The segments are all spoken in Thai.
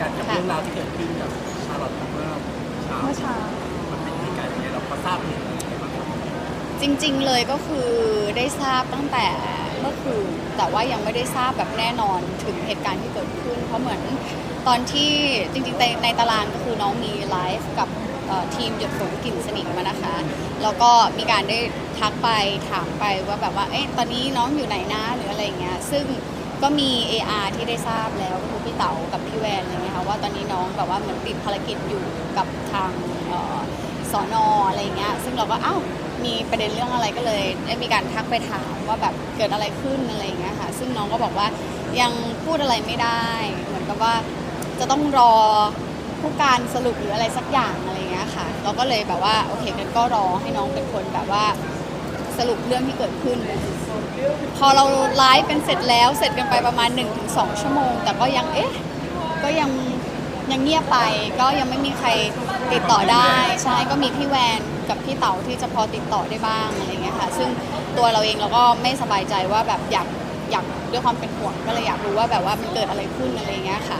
กันกับค่ะเรื่องราวที่เกิดขึ้นกับชาลอตเมื่อเช้าเมื่อเช้ามันเป็นเหตุการณ์ยังไงเราพอทราบเหตุการณ์ยังไงบ้างครับจริง ๆ เลยก็คือได้ทราบตั้งแต่เมื่อคืนแต่ว่ายังไม่ได้ทราบแบบแน่นอนถึงเหตุการณ์ที่เกิดขึ้น เพราะเหมือนตอนที่จริงๆในในตารางก็คือน้องมีไลฟ์กับเอ่อทีมหยดฝนกลิ่นสนิมมานะคะ แล้วก็มีการได้ทักไปถามไปว่าแบบว่าเอ๊ะตอนนี้น้องอยู่ไหนนะหรืออะไรอย่างเงี้ยซึ่ง ก็มี AR ที่ได้ทราบแล้วก็คือพี่เต๋ากับพี่แวนอะไรเงี้ยค่ะว่าตอนนี้น้องแบบว่าเหมือนติดภารกิจอยู่กับทางเอ่อสอนออะไรเงี้ยซึ่งเราก็อ้าวมีประเด็นเรื่องอะไรก็เลยได้มีการทักไปถามว่าแบบเกิดอะไรขึ้นอะไรเงี้ยค่ะซึ่งน้องก็บอกว่ายังพูดอะไรไม่ได้ เหมือนกับว่าจะต้องรอผู้การสรุปหรืออะไรสักอย่างอะไรเงี้ยค่ะ เราก็เลยแบบว่าโอเคกันก็รอให้น้องเป็นคนแบบว่าสรุปเรื่องที่เกิดขึ้น พอเราไลฟ์กันเสร็จแล้วเสร็จกันไปประมาณ 1-2 ชั่วโมง แต่ก็ยังเอ๊ะก็ยังยังเงียบไปก็ยังไม่มีใครติดต่อได้ ใช่ก็มีพี่แวนกับพี่เต๋าที่จะพอติดต่อได้บ้างอะไรเงี้ยค่ะซึ่งตัวเราเองเราก็ไม่สบายใจว่าแบบอยากอยากด้วยความเป็นห่วงก็เลยอยากรู้ว่าแบบว่ามันเกิดอะไรขึ้นอะไรเงี้ยค่ะ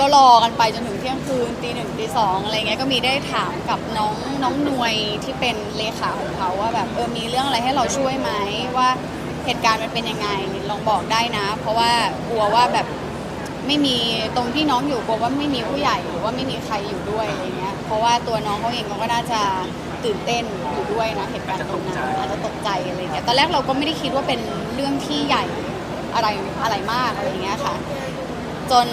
ก็รอกันไปจนถึงเที่ยงคืนตีหนึ่งตีสองอะไรเงี้ยก็มีได้ถามกับน้องน้องหนวยที่เป็นเลขาของเขาว่าแบบเออมีเรื่องอะไรให้เราช่วยไหมว่า เหตุการณ์มันเป็นยังไงลองบอกได้นะ เพราะว่ากลัวว่าแบบไม่มีตรงที่น้องอยู่กลัวว่าไม่มีผู้ใหญ่หรือว่าไม่มีใครอยู่ด้วยอะไรเงี้ยเพราะว่าตัวน้องเขาเองเขาก็น่าจะตื่นเต้นอยู่ด้วยนะเหตุการณ์ตรงนั้นอาจจะตกใจอะไรเงี้ยตอนแรกเราก็ไม่ได้คิดว่าเป็นเรื่องที่ใหญ่อะไรอะไรมากอะไรเงี้ยค่ะ จน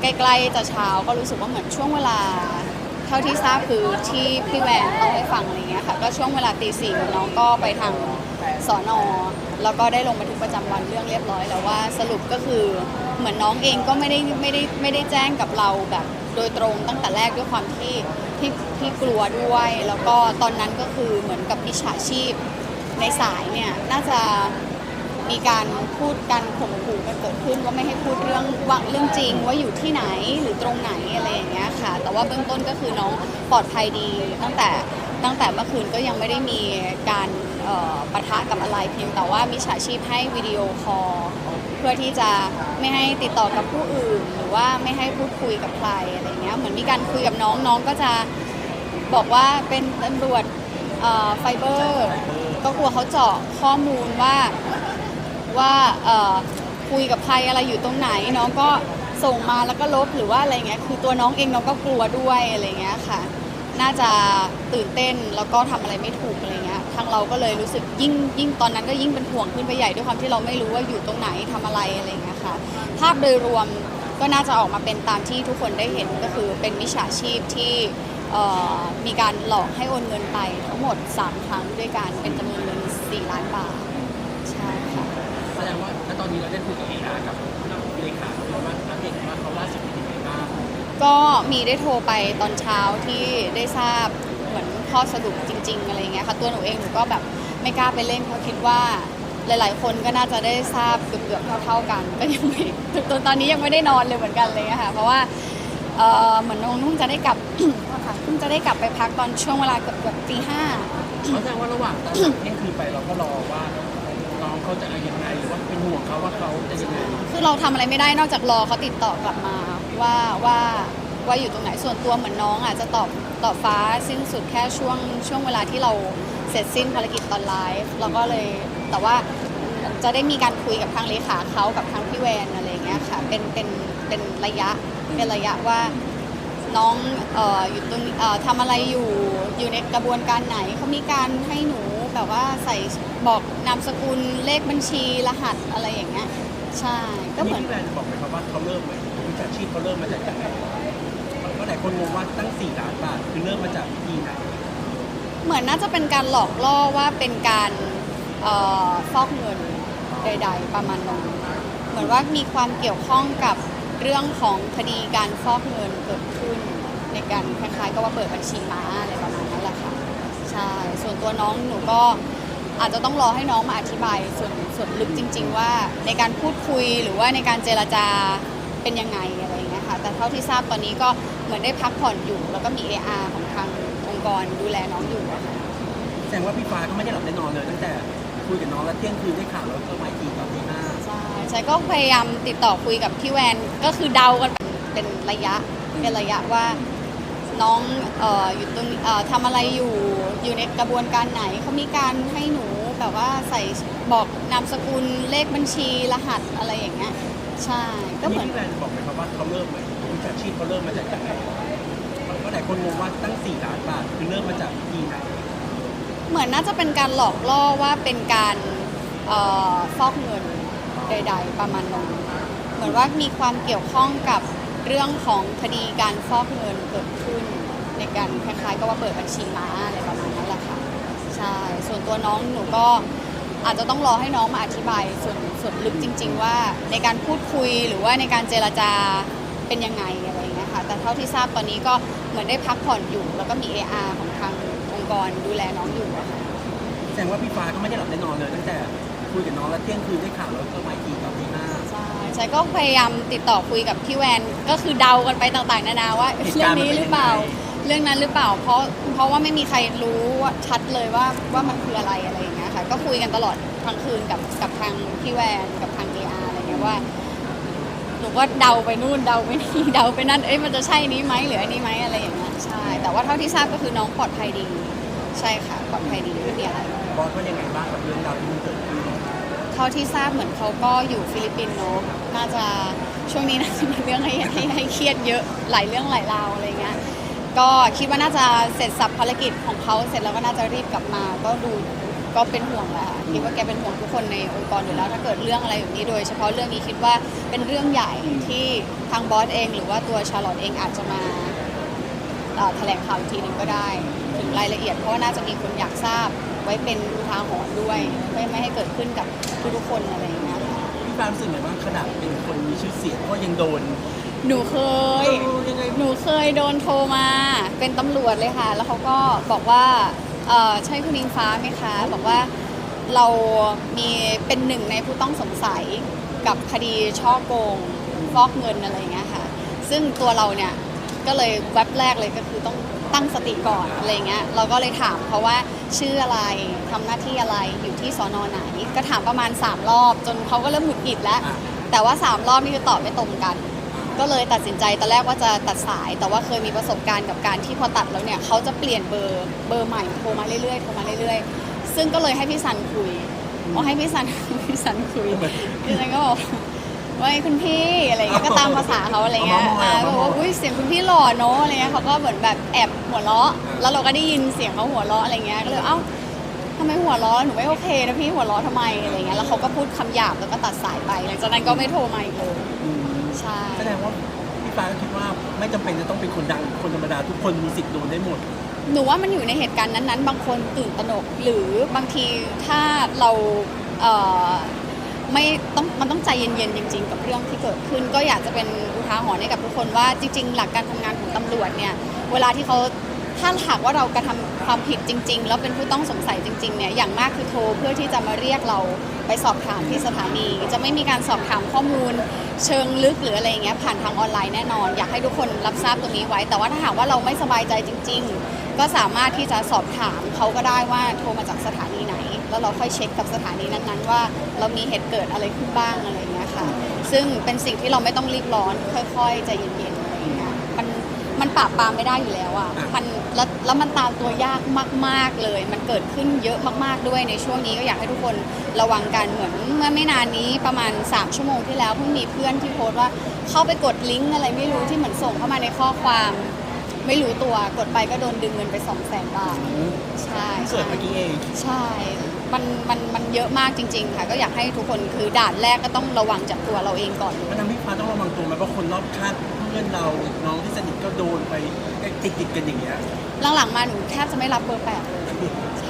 ใกล้ๆจะเช้าก็รู้สึกว่าเหมือนช่วงเวลา เท่าที่ทราบคือที่พี่แวนเล่าให้ฟังอะไรเงี้ยค่ะ ก็ช่วงเวลาตีสี่น้องก็ไปทางสอนอแล้วก็ได้ลงบันทึกประจำวันเรื่องเรียบร้อยแล้วว่าสรุปก็คือเหมือนน้องเองก็ไม่ได้ไม่ได้ไม่ได้แจ้งกับเราแบบโดยตรงตั้งแต่แรกด้วยความที่ที่ที่กลัวด้วย แล้วก็ตอนนั้นก็คือเหมือนกับมิจฉาชีพในสายเนี่ยน่าจะ มีการพูดกันข่มขู่กันเกิดขึ้นว่าไม่ให้พูดเรื่องว่าเรื่องจริงว่าอยู่ที่ไหนหรือตรงไหนอะไรอย่างเงี้ยค่ะ แต่ว่าเบื้องต้นก็คือน้องปลอดภัยดีตั้งแต่ตั้งแต่เมื่อคืนก็ยังไม่ได้มีการเอ่อปะทะกับอะไรเพียงแต่ว่ามิจฉาชีพให้วิดีโอคอลเพื่อที่จะไม่ให้ติดต่อกับผู้อื่น หรือว่าไม่ให้พูดคุยกับใครอะไรเงี้ยเหมือนมีการคุยกับน้องน้องก็จะบอกว่าเป็นตำรวจเอ่อไฟเบอร์ ก็กลัวเขาเจาะข้อมูลว่า ว่าคุยกับใครอะไรอยู่ตรงไหน น้องก็ส่งมาแล้วก็ลบหรือว่าอะไรเงี้ยคือตัวน้องเองน้องก็กลัวด้วยอะไรเงี้ยค่ะ น่าจะตื่นเต้นแล้วก็ทำอะไรไม่ถูกอะไรเงี้ยทางเราก็เลยรู้สึกยิ่งยิ่งตอนนั้นก็ยิ่งเป็นห่วงขึ้นไปใหญ่ด้วยความที่เราไม่รู้ว่าอยู่ตรงไหนทำอะไรอะไรเงี้ยค่ะภาพโดยรวมก็น่าจะออกมาเป็นตามที่ทุกคนได้เห็นก็คือเป็นมิจฉาชีพที่มีการหลอกให้โอนเงินไปทั้งหมด 3 ครั้งด้วยกันเป็นจำนวนเงิน4ล้านบาทใช่ค่ะ แสดงว่าณ ตอนนี้เราได้คุยกับเออากับเลขาเขาว่าอัปเดตว่าเขาล่าสุดเป็นยังไงบ้างก็มีได้โทรไปตอนเช้าที่ได้ทราบเหมือนข้อสรุปจริง ๆ อะไรเงี้ยค่ะ ตัวหนูเองหนูก็แบบไม่กล้าไปเล่นเพราะคิดว่าหลาย ๆ คนก็น่าจะได้ทราบเกือบๆเท่า ๆกัน ก็ยังไม่ตอนตอนนี้ยังไม่ได้นอนเลยเหมือนกันเลยอะค่ะ เพราะว่าเอ่อเหมือนน้องนุ่งจะได้กลับ ค่ะเพิ่งจะได้กลับไปพักตอนช่วงเวลาเกือบๆตีห้า เขาแสดงว่าระหว่างตอนเที่ยงคืนไปเราก็รอว่า น้องเขาจะเอายังไงหรือว่าเป็นห่วงเขาว่าเขาจะยังไงคือเราทำอะไรไม่ได้นอกจากรอเขาติดต่อกลับมาว่าว่าว่าอยู่ตรงไหนส่วนตัวเหมือนน้องอะจะตอบตอบฟ้าสิ้นสุดแค่ช่วงช่วงเวลาที่เราเสร็จสิ้นภารกิจตอนไลฟ์เราก็เลยแต่ว่าจะได้มีการคุยกับทางเลขาเขากับทางพี่แวนอะไรอย่างเงี้ยค่ะเป็นเป็นเป็นระยะเป็นระยะว่าน้องเอ่ออยู่ตรงเอ่อทำอะไรอยู่อยู่ในกระบวนการไหนเขามีการให้หนู แบบว่าใส่บอกนามสกุลเลขบัญชีรหัสอะไรอย่างเงี้ยใช่ก็เหมือน พี่แวนบอกไหมครับว่าเขาเริ่มไหมวิชาชีพเขาเริ่มมาจากยังไงเพราะหลายคนงงว่าตั้ง4ล้านบาทคือเริ่มมาจากวิธีไหนเหมือนน่าจะเป็นการหลอกล่อว่าเป็นการเออฟอกเงินใด ๆ ประมาณนั้นเหมือนว่ามีความเกี่ยวข้องกับเรื่องของคดีการฟอกเงินเกิดขึ้น ในการคล้ายๆกับว่าเปิดบัญชีม้าอะไรประมาณนั้นแหละค่ะใช่ส่วนตัวน้องหนูก็อาจจะต้องรอให้น้องมาอธิบายส่วนส่วนลึกจริง ๆ ว่าในการพูดคุยหรือว่าในการเจรจาเป็นยังไงอะไรอย่างเงี้ยค่ะแต่เท่าที่ทราบตอนนี้ก็เหมือนได้พักผ่อนอยู่ แล้วก็มี AR ของทางองค์กรดูแลน้องอยู่อะค่ะแสดงว่าพี่ฟ้าก็ไม่ได้หลับได้นอนเลยตั้งแต่คุยกับน้องแล้วเที่ยงคืนได้ข่าวแล้วก็มาอีกทีตอนตีห้าใช่ใช่ก็พยายามติดต่อคุยกับพี่แวนก็คือเดากันเป็นระยะเป็นระยะว่า น้องเอ่ออยู่ตรงเอ่อทำอะไรอยู่อยู่ในกระบวนการไหนเขามีการให้หนูแบบว่าใส่บอกนามสกุลเลขบัญชีรหัสอะไรอย่างเงี้ยใช่ก็เหมือน พี่แวนบอกไหมครับว่าเขาเริ่มไหมวิชาชีพเขาเริ่มมาจากยังไงเพราะหลายคนงงว่าตั้ง4ล้านบาทคือเริ่มมาจากวิธีไหนเหมือนน่าจะเป็นการหลอกล่อว่าเป็นการเออฟอกเงินใด ๆ ประมาณนั้นเหมือนว่ามีความเกี่ยวข้องกับ เรื่องของคดีการฟอกเงินเกิดขึ้น ในการคล้ายๆก็ว่าเปิดบัญชีม้าอะไรประมาณนั้นแหละค่ะใช่ส่วนตัวน้องหนูก็อาจจะต้องรอให้น้องมาอธิบายส่วนส่วนลึกจริง ๆ ว่าในการพูดคุยหรือว่าในการเจรจาเป็นยังไงอะไรอย่างเงี้ยค่ะแต่เท่าที่ทราบตอนนี้ก็เหมือนได้พักผ่อนอยู่ แล้วก็มี AR ของทางองค์กรดูแลน้องอยู่อะค่ะแสดงว่าพี่ฟ้าก็ไม่ได้หลับได้นอนเลยตั้งแต่คุยกับน้องแล้วเที่ยงคืนได้ข่าวแล้วก็มาอีกทีตอน ตีห้าใช่ใช่ก็พยายามติดต่อคุยกับพี่แวนก็คือเดากันไปต่างๆนานาว่าเหตุเรื่กาอรงณ์มันนี้เป็นหรือเปล่ายังไง เรื่องนั้นหรือเปล่า เพราะเพราะว่าไม่มีใครรู้ว่าชัดเลยว่าว่ามันคืออะไรอะไรอย่างเงี้ยค่ะ ก็คุยกันตลอดทั้งคืนกับกับทางพี่แวนกับทางเออาอะไรเงี้ยว่าหนูก็เดาไปนู่นเดาไปนี่เดาไปนั่นเอ้ยมันจะใช่นี้ไหมหรืออันนี้ไหมอะไรอย่างเงี้ยใช่ แต่ว่าเท่าที่ทราบก็คือน้องปลอดภัยดี ใช่ค่ะปลอดภัยดีไม่มีอะไร บอสว่ายังไงบ้างกับเรื่องราวที่มันเกิดขึ้นเท่าที่ทราบเหมือนเขาก็อยู่ฟิลิปปินส์เนาะน่าจะช่วงนี้น่าจะมีเรื่องให้ให้ให้เครียดเยอะหลายเรื่องหลายราวอะไรเงี้ยก็คิดว่าน่าจะเสร็จสับภารกิจของเขาเสร็จแล้วก็น่าจะรีบกลับมา ก็ดูก็เป็นห่วงแหละคิดว่าแกเป็นห่วงทุกคนในองค์กรอยู่แล้วถ้าเกิดเรื่องอะไรแบบนี้โดย เฉพาะเรื่องนี้คิดว่าเป็นเรื่องใหญ่ที่ทางบอสเอง หรือว่าตัวชาร์ลอตเองอาจจะมาแถลงข่าวอีกทีหนึ่งก็ได้ ถึงรายละเอียดเพราะว่าน่าจะมีคนอยากทราบ ไว้เป็นอุทาหรณ์ด้วยไม่ไม่ให้เกิดขึ้นกับทุกๆคนอะไรอย่างเงี้ยค่ะพี่ฟ้ารู้สึกไงบ้างขนาดเป็นคนมีชื่อเสียงก็ยังโดน หนูเคย เออยังไง หนูเคยโดนโทรมาเป็นตำรวจเลยค่ะ แล้วเขาก็บอกว่าเอ่อใช่คุณอิงฟ้าไหมคะ บอกว่าเรามีเป็นหนึ่งในผู้ต้องสงสัยกับคดีช่อโกงฟอกเงินอะไรอย่างเงี้ยค่ะ ซึ่งตัวเราเนี่ยก็เลยแวบแรกเลยก็คือต้อง ตั้งสติก่อนอะไรเงี้ยเราก็เลยถามเขาว่าชื่ออะไรทำหน้าที่อะไรอยู่ที่สอนอไหน ก็ถามประมาณ 3 รอบ จนเขาก็เริ่มหงุดหงิดแล้วอะแต่ว่า 3 รอบนี่คือตอบไม่ตรงกัน ก็เลยตัดสินใจตอนแรกว่าจะตัดสาย แต่ว่าเคยมีประสบการณ์กับการที่พอตัดแล้วเนี่ยเขาจะเปลี่ยนเบอร์เบอร์ใหม่โทรมาเรื่อยๆโทรมาเรื่อยๆ ซึ่งก็เลยให้พี่ซันคุยพอให้พี่ซันพี่ซันคุยพี่ซันก็บอก ว่าคุณพี่อะไรเงี้ยก็ตามภาษาเขาอะไรเงี้ยเอามาอ่าเอามาบอกว่าอุ้ยเสียงคุณพี่หล่อเนอะอะไรเงี้ยเขาก็เหมือนแบบแอบหัวเราะ แล้วเราก็ได้ยินเสียงเขาหัวเราะอะไรเงี้ยก็เลยเอ้าทำไมหัวเราะหนูไม่โอเคนะพี่หัวเราะทำไมอะไรเงี้ยแล้วเขาก็พูดคำหยาบแล้วก็ตัดสายไปหลังจากนั้นก็ไม่โทรมาอีกเลยอืมใช่แสดงว่าพี่ฟ้าก็คิดว่าไม่จำเป็นจะต้องเป็นคนดังคนธรรมดาทุกคนมีสิทธิ์โดนได้หมด หนูว่ามันอยู่ในเหตุการณ์นั้นๆ บางคนตื่นตระหนก หรือบางทีถ้าเราเอ่อ ไม่ต้องมันต้องใจเย็นๆจริง ๆ กับเรื่องที่เกิดขึ้น ก็อยากจะเป็นอุทาหรณ์ให้กับทุกคนว่าจริง ๆ หลักการทำงานของตำรวจเนี่ยเวลาที่เขาถ้าหากว่าเรากระทำความผิดจริง ๆ แล้วเป็นผู้ต้องสงสัยจริงๆเนี่ยอย่างมากคือโทรเพื่อที่จะมาเรียกเราไปสอบถามที่สถานี จะไม่มีการสอบถามข้อมูลเชิงลึกหรืออะไรอย่างเงี้ยผ่านทางออนไลน์แน่นอน อยากให้ทุกคนรับทราบตรงนี้ไว้ แต่ว่าถ้าหากว่าเราไม่สบายใจจริง ๆ ก็สามารถที่จะสอบถามเขาก็ได้ว่าโทรมาจากสถานีไหน แล้วเราค่อยเช็คกับสถานีนั้นๆ ว่าเรามีเหตุเกิดอะไรขึ้นบ้างอะไรอย่างเงี้ยค่ะ ซึ่งเป็นสิ่งที่เราไม่ต้องรีบร้อน ค่อยๆใจเย็นๆอะไรอย่างเงี้ยมันมันปราบปรามไม่ได้อยู่แล้วอะอะมันแล้วแล้วมันตามตัวยากมาก ๆเลย มันเกิดขึ้นเยอะมากๆด้วยในช่วงนี้ก็อยากให้ทุกคนระวังกันเหมือนเมื่อไม่นานนี้ประมาณ 3 ชั่วโมงที่แล้วเพิ่งมีเพื่อนที่โพสต์ว่าเข้าไปกดลิงก์อะไรไม่รู้ที่เหมือนส่งเข้ามาในข้อความไม่รู้ตัวกดไปก็โดนดึงเงินไป2 0 0 0 0 0บาท ใช่เกิดเมื่อกี้เอง ใช่ มันมันมันเยอะมากจริง ๆ ค่ะ ก็อยากให้ทุกคนคือด่านแรกก็ต้องระวังจากตัวเราเองก่อนเลย มันทำให้พี่ฟ้าต้องระวังตัวไหมเพราะคนรอบข้างเพื่อนเราน้องที่สนิทก็โดนไปติดติดๆกันอย่างเงี้ยหลังๆมาหนูแทบจะไม่รับเบอร์แปลกเลยใช่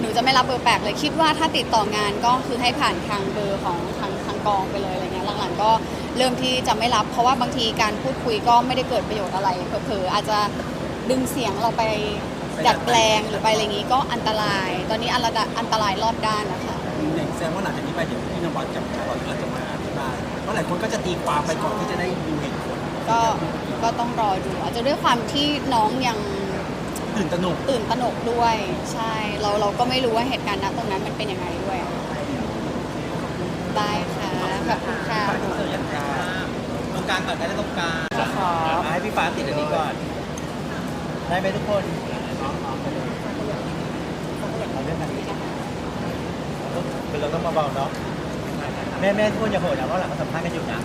หนูจะไม่รับเบอร์แปลกเลยคิดว่าถ้าติดต่องานก็คือให้ผ่านทางเบอร์ของทางทางกองไปเลยอะไรเงี้ยหลังๆก็เริ่มที่จะไม่รับเพราะว่าบางทีการพูดคุยก็ไม่ได้เกิดประโยชน์อะไรเผลอๆอาจจะดึงเสียงเราไป ดัดแปลงหรือไปอะไรอย่างงี้ก็อันตราย ตอนนี้อันตรายอันตรายรอบด้านนะคะอย่างแสดงว่าหลังจากนี้ไปเดี๋ยวพี่นวัดกับชาลอตอาจจะมาอธิบายเพราะหลายคนก็จะตีความไปก่อนที่จะได้ดูเหตุผลก็ก็ต้องรอดูอาจจะด้วยความที่น้องยังตื่นตระหนกตื่นตระหนกด้วย ใช่เราเราก็ไม่รู้ว่าเหตุการณ์ณตรงนั้นมันเป็นยังไงด้วยอะได้ค่ะขอบคุณค่ะตรงกลางก่อนได้ตรงกลางครับให้พี่ฟ้าติดอันนี้ก่อน ได้ไหมทุกคน คือเป็นเราต้องมาเบาๆเนาะแม่แม่ทุกคนอย่าโหดนะเพราะหลังเขาสัมภาษณ์กันอยู่นะ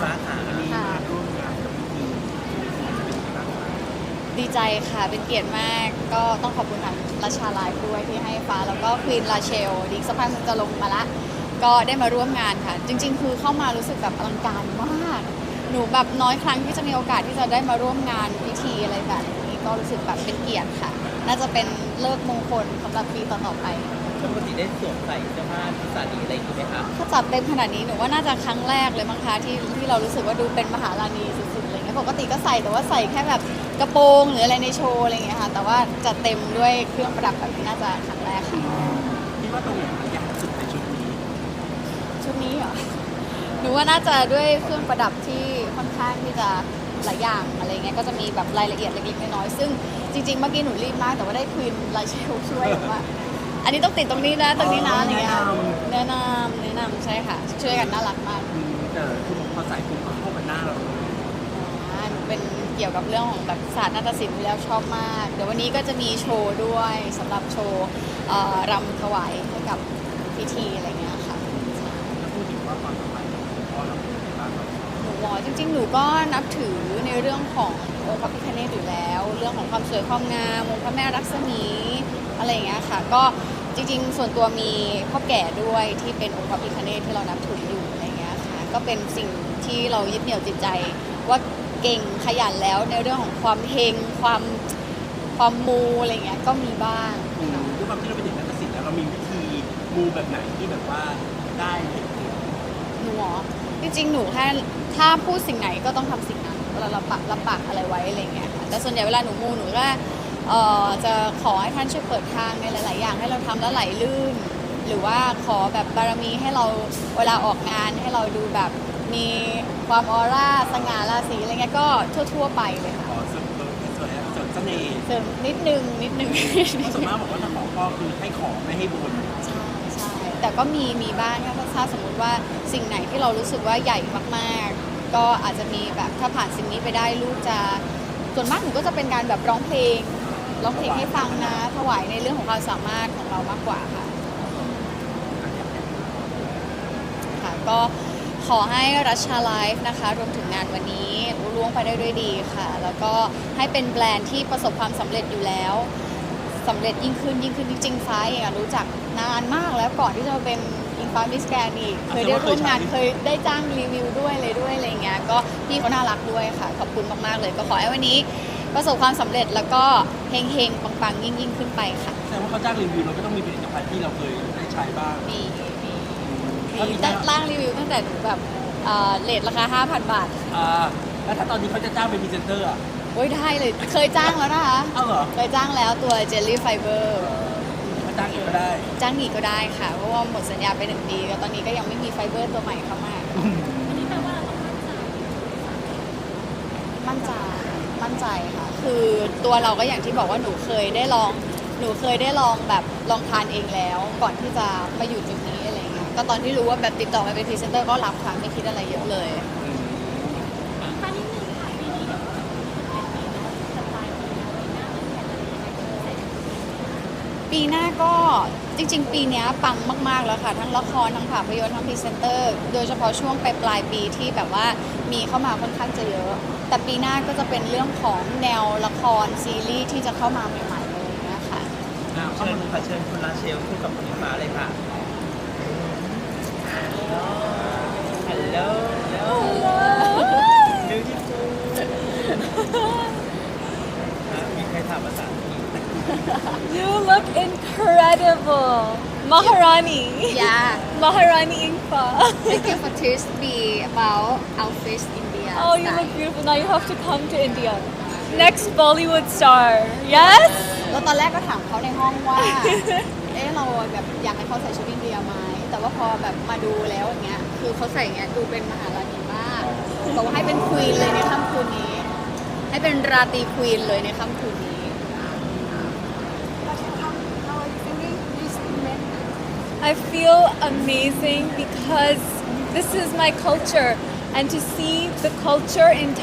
ฟ้าขาค่ะ ดีใจค่ะ เป็นเกียรติมาก ก็ต้องขอบคุณทางราชาไลฟ์ด้วยที่ให้ฟ้า แล้วก็ควีนราเชลดิกสักพักหนึงจะลงมาละ ก็ได้มาร่วมงานค่ะ จริง ๆ คือเข้ามารู้สึกแบบอลังการมาก หนูแบบน้อยครั้งที่จะมีโอกาสที่จะได้มาร่วมงานพิธีอะไรแบบนี้ ก็รู้สึกแบบเป็นเกียรติค่ะ น่าจะเป็นเลิกษ์มงคลสำหรับปีต่อๆไปปกติได้สวมใส่เสื้อผ้าชุดสาลีอะไรอย่างงี้ไหมคะถ้าจัดเต็มขนาดนี้หนูว่าน่าจะครั้งแรกเลยมั้งคะที่ที่เรารู้สึกว่าดูเป็นมหาราณีสุดๆอะไรเงี้ยปกติก็ใส่แต่ว่าใส่แค่แบบกระโปรงหรืออะไรในโชว์อะไรเงี้ยค่ะ แต่ว่าจัดเต็มด้วยเครื่องประดับแบบนี้น่าจะครั้งแรกค่ะคิดว่าตรงไหนมันยากสุดในชุดนี้ชุดนี้เหรอหนูว่าน่าจะด้วยเครื่องประดับที่ค่อนข้างที่จะ หลายอย่างอะไรเงี้ยก็จะมีแบบรายละเอียดเล็กๆน้อยๆซึ่งจริงๆเมื่อกี้หนูรีบมากแต่ว่าได้ควีนไลายเชลช่วยแบบว่าอันนี้ต้องติดตรงนี้นะตรงนี้นะอะไรเงี้ยแนะนำแนะนำใช่ค่ะ ช่วยกันน่ารักมากอืมแต่คือพอใส่ปุ๊บก็เข้ากับหน้าเราเลยอ่าหนูเป็นเกี่ยวกับเรื่องของแบบศาสตร์นาฏศิลป์อยู่แล้วชอบมาก เดี๋ยววันนี้ก็จะมีโชว์ด้วยสำหรับโชว์เอ่อรำถวายให้กับพิธีอะไรเงี้ย หนูบอกจริง ๆ หนูก็นับถือในเรื่องขององค์พระพิฆเนศอยู่แล้ว เรื่องของความสวยความงามองค์พระแม่รักษมีอะไรอย่างเงี้ยค่ะ ก็จริง ๆ ส่วนตัวมีพ่อแก่ด้วยที่เป็นองค์พระพิฆเนศที่เรานับถืออยู่อะไรเงี้ยค่ะ ก็เป็นสิ่งที่เรายึดเหนี่ยวจิตใจ ว่าเก่งขยันแล้วในเรื่องของความเฮงความความมูอะไรเงี้ยก็มีบ้างอืมด้วยความที่เราเป็นเด็กนักศิลป์แล้วเรามีวิธีมูแบบไหนที่แบบว่าได้เลยหนูเหรอ จริงๆ หนูแค่ถ้าพูดสิ่งไหนก็ต้องทำสิ่งนั้นเวลารับปากรับปากอะไรไว้อะไรเงี้ยค่ะแต่ส่วนใหญ่เวลาหนูมูหนูก็เอ่อจะขอให้ท่านช่วยเปิดทางในหลาย ๆ อย่างให้เราทำแล้วไหลลื่น หรือว่าขอแบบบารมีให้เราเวลาออกงานให้เราดูแบบมีความออร่าสง่าราศีอะไรเงี้ยก็ทั่ว ๆ ไปเลยค่ะขอเสริมเสริมเสริมเสริมเสน่ห์เสริมนิดนึงนิดนึงเพราะส่วนมากบอกว่าถ้าขอพ่อคือให้ขอไม่ให้บนใช่ใช่ แต่ก็มีมีบ้างค่ะถ้าสมมติว่าสิ่งไหนที่เรารู้สึกว่าใหญ่มากๆ ก็อาจจะมีแบบถ้าผ่านสิ่งนี้ไปได้ลูกจะส่วนมากหนูก็จะเป็นการแบบร้องเพลงร้องเพลงให้ฟังนะถวายในเรื่องของความสามารถของเรามากกว่าค่ะค่ะก็ขอให้รัชชาไลฟ์นะคะ รวมถึงงานวันนี้รุ่ล่วงไปได้ด้วยดีค่ะ แล้วก็ให้เป็นแบรนด์ที่ประสบความสำเร็จอยู่แล้ว สำเร็จยิ่งขึ้นยิ่งขึ้นจริงๆฟ้าเองอะรู้จักนานมากแล้วก่อนที่จะมาเป็นอินฟ้ามิสแกรนอีกเคยได้ร่วมงานเคยได้จ้างรีวิวด้วยเลยด้วยอะไรเงี้ยก็พี่เขาน่ารักด้วยค่ะ ขอบคุณมากๆเลย ก็ขอให้วันนี้ ประสบความสำเร็จแล้วก็เฮงๆปังๆ ยิ่งยิ่งๆขึ้นไปค่ะแสดงว่าเขาจ้างรีวิวเราก็ต้องมีผลิตภัณฑ์ที่เราเคยได้ใช้บ้างมีมีถ้ามีมีได้ร่างรีวิวตั้งแต่หนูแบบเอ่อเลทราคา 5,000 บาท อ่าแล้วถ้าตอนนี้เขาจะจ้างเป็นพรีเซนเตอร์อะ โอ้ยได้เลย เคยจ้างแล้วนะคะ เอ้าเหรอเคยจ้างแล้วตัวเจลลี่ไฟเบอร์ถ้าจ้างอีกก็ได้ จ้างอีกก็ได้ค่ะ เพราะว่าหมดสัญญาไปหนึ่งปีแล้วตอนนี้ก็ยังไม่มีไฟเบอร์ตัวใหม่เข้ามามั่นใจมั่นใจค่ะ คือตัวเราก็อย่างที่บอกว่าหนูเคยได้ลอง หนูเคยได้ลองแบบลองทานเองแล้ว ก่อนที่จะมาอยู่จุดนี้อะไรเงี้ย ก็ตอนที่รู้ว่าแบบติดต่อมาเป็นพรีเซนเตอร์ก็รับค่ะไม่คิดอะไรเยอะเลย ปีหน้าก็จริง ๆ ปีเนี้ยปังมาก ๆ แล้วค่ะ ทั้งละคร ทั้งภาพยนตร์ทั้งพรีเซนเตอร์ โดยเฉพาะช่วงปลายปลายๆปีที่แบบว่ามีเข้ามาค่อนข้างจะเยอะ แต่ปีหน้าก็จะเป็นเรื่องของแนวละครซีรีส์ที่จะเข้ามาใหม่ๆเลยนะคะอ่าเชิญค่ะเชิญคุณลาเชลคู่กับคุณฟ้าเลยค่ะฮัลโหลบิวตี้ฟูลมีใครถามภาษาอังกฤษ You look incredible Maharani Yeah Maharani Ingfa Thank you for teach me about outfit India Oh you look beautiful now you have to come to India Next Bollywood star Yes แล้วตอนแรกก็ถามเขาในห้องว่า เอ๊ะเราแบบอยากให้เขาใส่ชุดอินเดียไหมแต่ว่าพอแบบมาดูแล้วอย่างเงี้ย คือเขาใส่อย่างเงี้ยดูเป็นมหาราณีมากบอกว่าให้เป็นควีนเลยในค่ำคืนนี้ ให้เป็นราตรีควีนเลยในค่ำคืนนี้ I feel amazing because this is my culture and to see the culture in